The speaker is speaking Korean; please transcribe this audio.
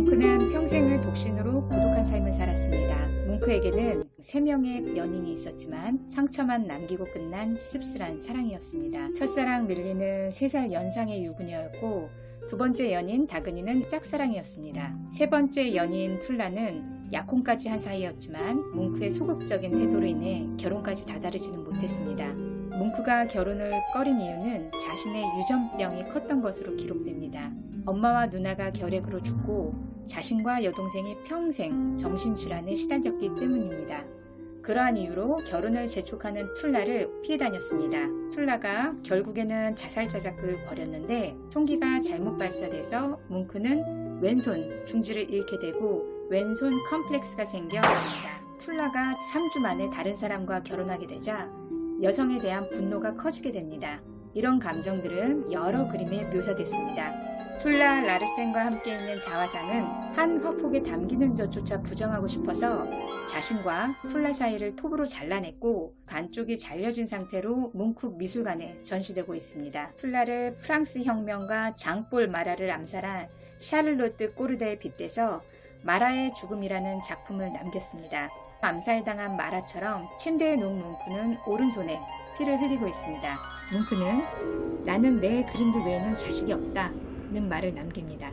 뭉크는 평생을 독신으로 고독한 삶을 살았습니다. 뭉크에게는 세 명의 연인이 있었지만 상처만 남기고 끝난 씁쓸한 사랑이었습니다. 첫사랑 밀리는 3살 연상의 유부녀였고 두 번째 연인 다근이는 짝사랑이었습니다. 세 번째 연인 툴라는 약혼까지 한 사이였지만 뭉크의 소극적인 태도로 인해 결혼까지 다다르지는 못했습니다. 뭉크가 결혼을 꺼린 이유는 자신의 유전병이 컸던 것으로 기록됩니다. 엄마와 누나가 결핵으로 죽고 자신과 여동생이 평생 정신질환에 시달렸기 때문입니다. 그러한 이유로 결혼을 재촉하는 툴라를 피해 다녔습니다. 툴라가 결국에는 자살자작극을 벌였는데 총기가 잘못 발사돼서 뭉크는 왼손 중지를 잃게 되고 왼손 컴플렉스가 생겼습니다. 툴라가 3주 만에 다른 사람과 결혼하게 되자 여성에 대한 분노가 커지게 됩니다. 이런 감정들은 여러 그림에 묘사됐습니다. 툴라 라르센과 함께 있는 자화상은 한 화폭에 담기는 것조차 부정하고 싶어서 자신과 툴라 사이를 톱으로 잘라냈고 반쪽이 잘려진 상태로 뭉크 미술관에 전시되고 있습니다. 툴라를 프랑스 혁명가 장볼 마라를 암살한 샤를로트 꼬르데에 빗대서 마라의 죽음이라는 작품을 남겼습니다. 암살당한 마라처럼 침대에 누운 뭉크는 오른손에 피를 흘리고 있습니다. 뭉크는 나는 내 그림들 외에는 자식이 없다. 는 말을 남깁니다.